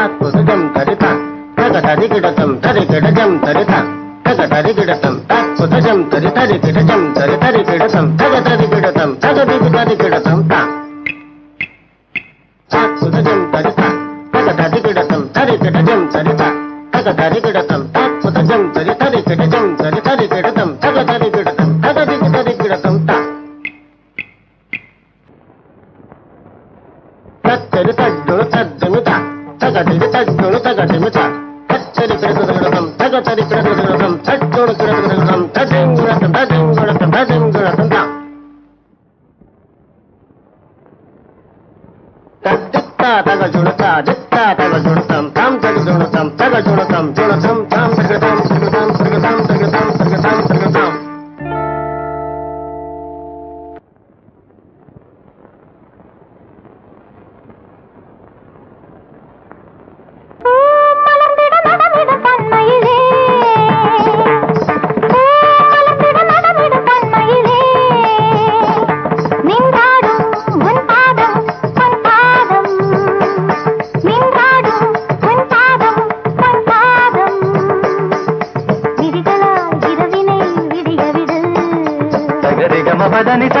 तात्पुसजं तरिता तगधरिकिडतं तरिकिडजं तरिता तगधरिकिडतं तात्पुसजं तरितरिकिडजं तरितरिकिडतं तगधरिकिडतं तगधिकिडरिकिडतं ता तात्पुसजं तरिता तगधरिकिडतं तरिकिडजं तरिता तगधरिकिड తగటిమి తచ్చోడు తగటిమి తా తచ్చరి పిడకదగడం తగటరి పిడకదగడం తచ్చోడు పిడకదగడం తదింగుడకం తదింగుడకం తదింగుడకం తా తత్తా మమవదనిత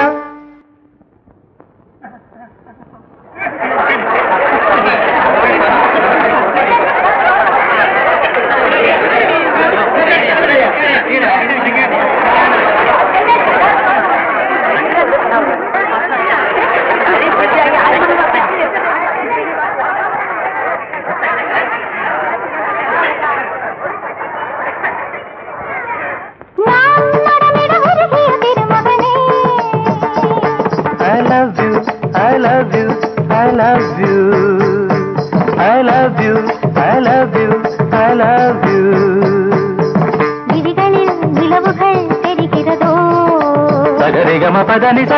I love you, I love you. I love you, I love you, I love you. விதிகளில் நிலவுகள் தெரிகிறதோ சகரிகம பதனித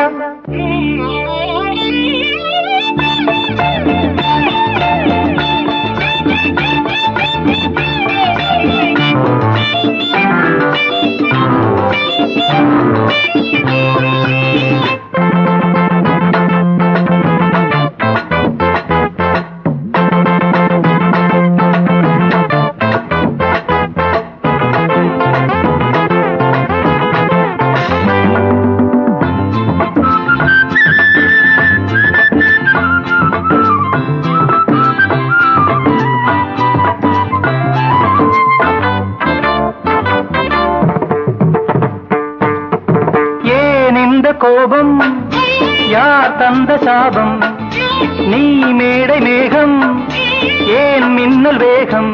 இந்த கோபம் யார் தந்த சாபம்? நீ மேடை மேகம் ஏன் மின்னல் வேகம்?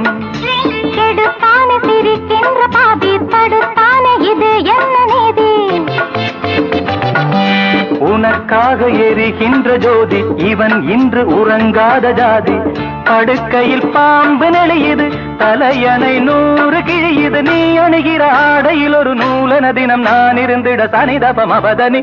கெடுத்தான சிரிக்கின்ற பாதி தடுத்தான இது என்ன நீதி? உனக்காக எரிகின்ற ஜோதி இவன் இன்று உறங்காத ஜாதி. படுக்கையில் பாம்பு நெளியுது தலையணை நூறு கிழியுது. நீ அணுகிற ஆடையில் ஒரு நூலன தினம் நான் இருந்திட சனிதபம் அவதனி.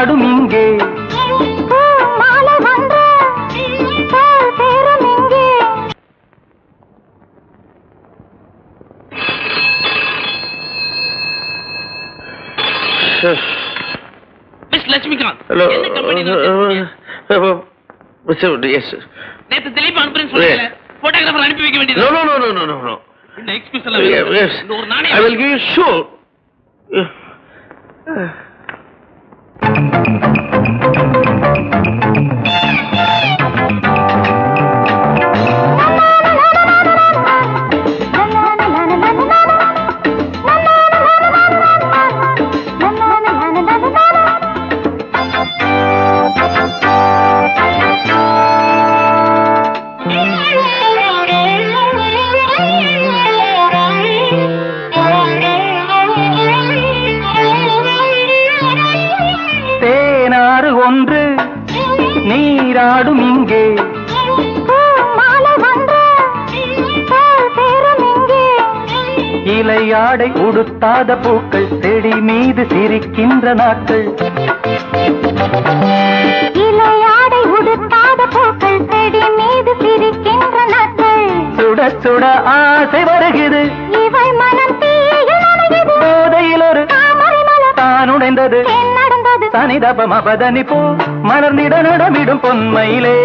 ஆடும் இங்கே. மிஸ் லட்சுமிகாந்த் ஹலோ எஸ் நேத்து திலீப் அனுப்புறேன்னு சொல்லுங்க போட்டோகிராஃபர் அனுப்பி வைக்க வேண்டியது no no no no no no இந்த எக்ஸ்கியூஸ் எல்லாம் ஒரு நானே I will give you show Thank you. ஒன்று. நீராடும் இங்கே. இலையாடை உடுத்தாத பூக்கள் செடி மீது சிரிக்கின்ற நாட்கள். இலையாடை உடுத்தாத பூக்கள் செடி மீது சிரிக்கின்ற நாட்கள். சுட சுட ஆசை வருகிறது. இவள் மனம் தீயில் போதையில் ஒரு தாமரை மலர். தான் உடைந்தது. தென் நடந்தது தனிதப மபதனி போ மலர்ந்திட நடமிடும் பொன்மையிலே.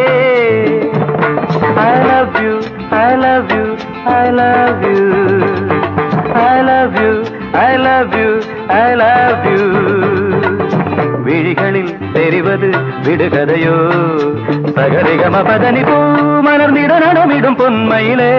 I love you I love you I love you I love you I love you I love you விழிகளில் தெரிவது விடுகதையோ. சகரிகம பதனி போ மலர்ந்திட நடமிடும் பொன்மையிலே.